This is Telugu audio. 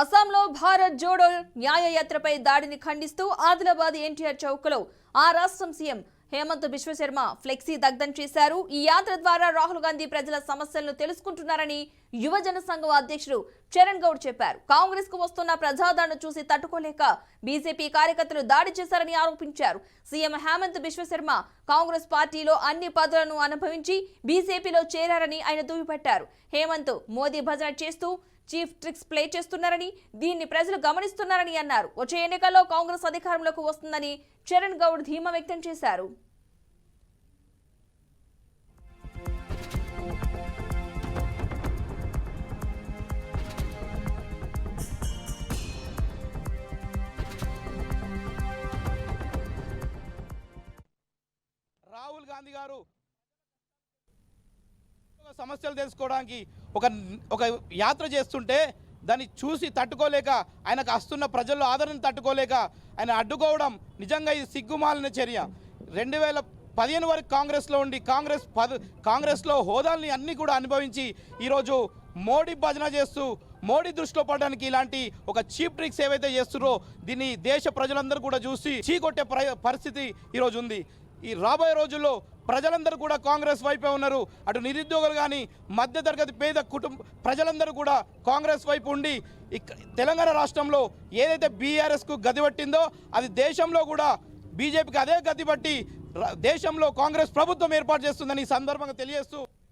అస్సాంలో భారత్ జోడో న్యాయయాత్రపై దాడిని ఖండిస్తూ ఆదిలాబాద్ ఎన్టీఆర్ చౌక్లో ఆ రాష్ట్రం సీఎం హేమంత్ విశ్వశర్మ ఫ్లెక్సీ దగ్ధం చేశారు. ఈ యాత్ర ద్వారా రాహుల్ గాంధీ ప్రజల సమస్యలను తెలుసుకుంటున్నారని యువజన సంఘం అధ్యక్షుడు చరణ్ గౌడ్ చెప్పారు. కాంగ్రెస్కు వస్తున్న ప్రజాదరణ చూసి తట్టుకోలేక బీజేపీ కార్యకర్తలు దాడి చేశారని ఆరోపించారు. సీఎం హేమంత్ విశ్వశర్మ కాంగ్రెస్ పార్టీలో అన్ని పదవులను అనుభవించి బీజేపీలో చేరారని ఆయన దుయ్యబట్టారు. హేమంత్ మోదీ భజన చేస్తూ చీఫ్ ట్రిక్స్ ప్లే చేస్తున్నారని దీన్ని ప్రజలు గమనిస్తున్నారని అన్నారు. వచ్చే ఎన్నికల్లో కాంగ్రెస్ అధికారంలోకి వస్తుందని చరణ్ గౌడ్ ధీమా వ్యక్తం చేశారు. గాంధీ గారు సమస్యలు తెలుసుకోవడానికి ఒక ఒక యాత్ర చేస్తుంటే దాన్ని చూసి తట్టుకోలేక ఆయనకు వస్తున్న ప్రజల్లో ఆదరణ తట్టుకోలేక ఆయన అడ్డుకోవడం నిజంగా ఇది సిగ్గుమాలిన చర్య. రెండు వేల పదిహేను వరకు కాంగ్రెస్లో ఉండి కాంగ్రెస్ పద కాంగ్రెస్లో హోదాల్ని అన్నీ కూడా అనుభవించి ఈరోజు మోడీ భజన చేస్తూ మోడీ దృష్టిలో పడడానికి ఇలాంటి ఒక చీప్ ట్రిక్స్ ఏవైతే చేస్తున్నారో దీన్ని దేశ ప్రజలందరూ కూడా చూసి చీకొట్టే ప్ర- పరిస్థితి ఈరోజు ఉంది. ఈ రాబోయే రోజుల్లో ప్రజలందరూ కూడా కాంగ్రెస్ వైపే ఉన్నారు. అటు నిరుద్యోగులు కానీ మధ్యతరగతి పేద కుటుంబ ప్రజలందరూ కూడా కాంగ్రెస్ వైపు ఉండి తెలంగాణ రాష్ట్రంలో ఏదైతే బీఆర్ఎస్కు గది పట్టిందో అది దేశంలో కూడా బీజేపీకి అదే గదిపట్టి దేశంలో కాంగ్రెస్ ప్రభుత్వం ఏర్పాటు చేస్తుందని ఈ సందర్భంగా తెలియజేస్తూ